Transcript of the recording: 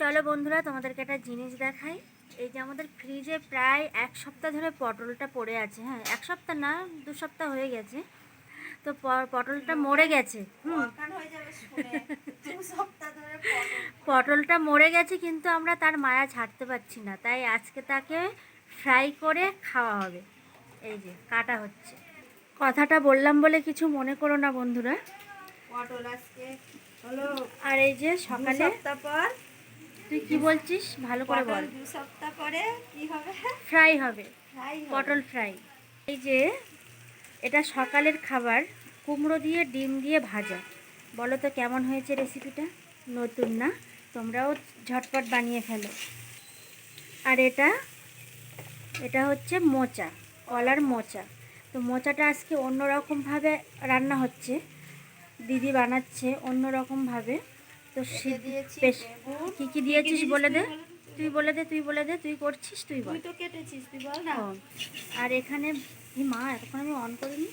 চলো বন্ধুরা তোমাদেরকে একটা জিনিস দেখাই। এই যে আমাদের ফ্রিজে প্রায় এক সপ্তাহ ধরে পটলটা পড়ে আছে। হ্যাঁ এক সপ্তাহ না দু সপ্তাহ হয়ে গেছে। তো পটলটা মরে গেছে। পটলটা মরে গেছে কিন্তু আমরা তার মায়া ছাড়তে পারছি না। তাই আজকে তাকে ফ্রাই করে খাওয়া হবে। এই যে কাটা হচ্ছে। কথাটা বললাম বলে কিছু মনে করো না বন্ধুরা। পটল আজকে হলো আর এই যে সকালে সপ্তাহ পর তুই কি বলছিস? ভালো করে বল। দু সপ্তাহ পরে কি হবে? ফ্রাই হবে। পটল ফ্রাই। এই যে এটা সকালের খাবার কুমড়ো দিয়ে ডিম দিয়ে ভাজা। বলো তো কেমন হয়েছে রেসিপিটা নতুন না? তোমরাও ঝটপট বানিয়ে ফেলো। আর এটা এটা হচ্ছে মোচা কলার মোচা। তো মোচাটা আজকে অন্যরকমভাবে রান্না হচ্ছে। দিদি বানাচ্ছে অন্যরকমভাবে। তো সে কি। কী কী দিয়েছিস বলে দে? তুই বলে দে তুই বলে দে তুই করছিস তুই বল। তুই তো কেটেছিস তুই বল না। আর এখানে মা এতক্ষণ আমি অন করিনি।